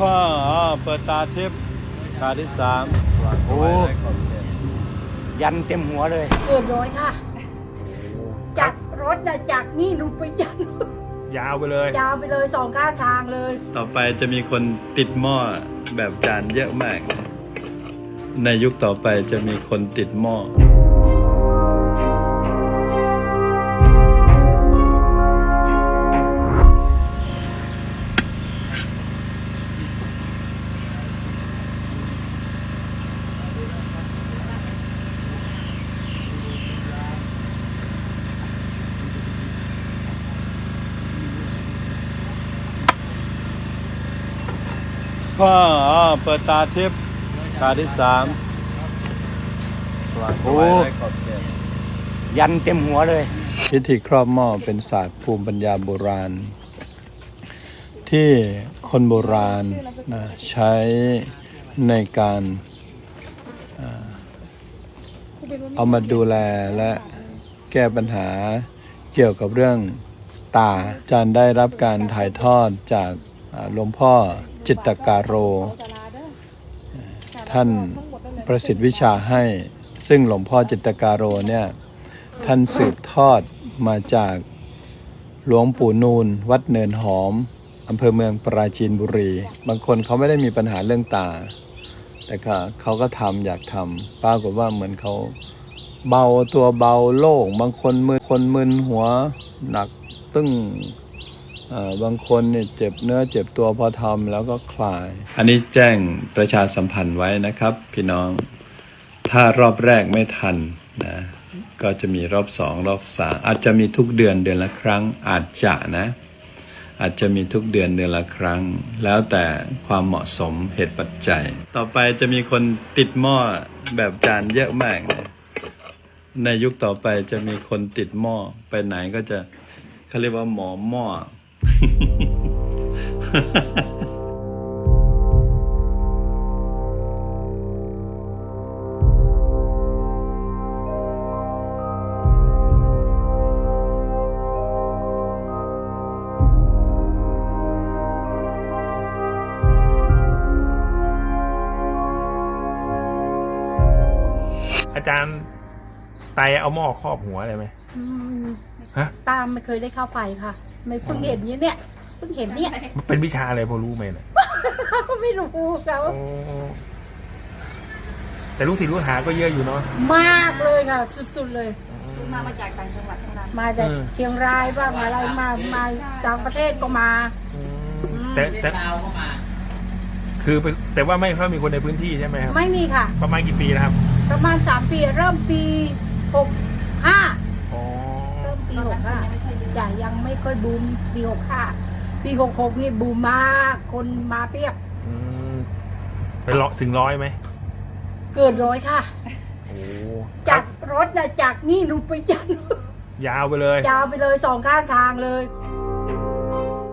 พ่ออ๋อเปิดตาทิพย์ตาที่สามโอ้ ยันเต็มหัวเลยเกินร้อยค่ะ จากรถนะจากนี่หนูไปยันยาวไปเลย ยาวไปเลยสองข้างทางเลย ต่อไปจะมีคนติดหม้อแบบจานเยอะมาก ในยุคต่อไปจะมีคนติดหม้อ พ่ออ๋อเปิดตาทิพย์ตาที่สามโอ้ยันเต็มหัวเลย พิธีครอบหม้อเป็นศาสตร์ภูมิปัญญาโบราณ ที่คนโบราณนะใช้ในการอ่าเอามาดูแลและแก้ปัญหาเกี่ยวกับเรื่องตาอาจารย์ได้รับการถ่ายทอดจากอ่า หลวงพ่อจิตการโร ท่านประสิทธิ์วิชาให้ ซึ่งหลวงพ่อจิตการโรเนี่ยท่านสืบทอดมาจากหลวงปู่นูนวัดเนินหอมอำเภอเมืองปราจีนบุรี บางคนเขาไม่ได้มีปัญหาเรื่องตา แต่ก็เขาก็ทำอยากทำปรากฏว่าเหมือนเขาเบาตัวเบาโล่ง บางคนมึนคนมึนหัวหนักตึ้ง บางคนเนี่ยเจ็บเนื้อเจ็บตัวพอทำแล้วก็คลาย อันนี้แจ้งประชาสัมพันธ์ไว้นะครับ พี่น้องถ้ารอบแรกไม่ทันนะก็จะมีรอบสองรอบสามอาจจะมีทุกเดือนเดือนละครั้ง อาจจะนะ อาจจะมีทุกเดือนเดือนละครั้ง แล้วแต่ความเหมาะสมเหตุปัจจัย ต่อไปจะมีคนติดหม้อแบบจานเยอะมากนะในยุคต่อไปจะมีคนติดหม้อไปไหนก็จะเขาเรียกว่าหมอหม้อ อาจารย์ไตเอาหม้อครอบหัวเลยไหม อืม ฮะ ตามไม่เคยได้เข้าไปค่ะ ไม่เพิ่งเห็นเนี่ยเนี่ยเพิ่งเห็นเนี่ย มันเป็นวิชาอะไรพอรู้ไหมเนี่ยไม่รู้ค่ะว่าโอ้แต่ลูกศิษย์ลูกหาก็เยอะอยู่เนาะ มากเลยค่ะ สุดๆเลยมามาจากต่างจังหวัดทั้งนั้น มาจากเออ เชียงรายบ้างอะไรมามาจากประเทศก็มา แต่แต่คือเป็นแต่ว่าไม่ค่อยมีคนในพื้นที่ใช่ไหมครับ ไม่มีค่ะ ประมาณกี่ปีนะครับ ประมาณสามปีเริ่มปีหกห้าอ๋อเริ่ม ปีหกห้าจ่ายยังไม่ค่อยบูมปีหกห้าปีหกหกนี่บูมมากคนมาเพียบอืมเป็นร้อยถึงร้อยไหมเกินร้อยค่ะ โอ้จากรถนะจากนี่หนูไปยันยาวไปเลย ยาวไปเลยสองข้างทางเลย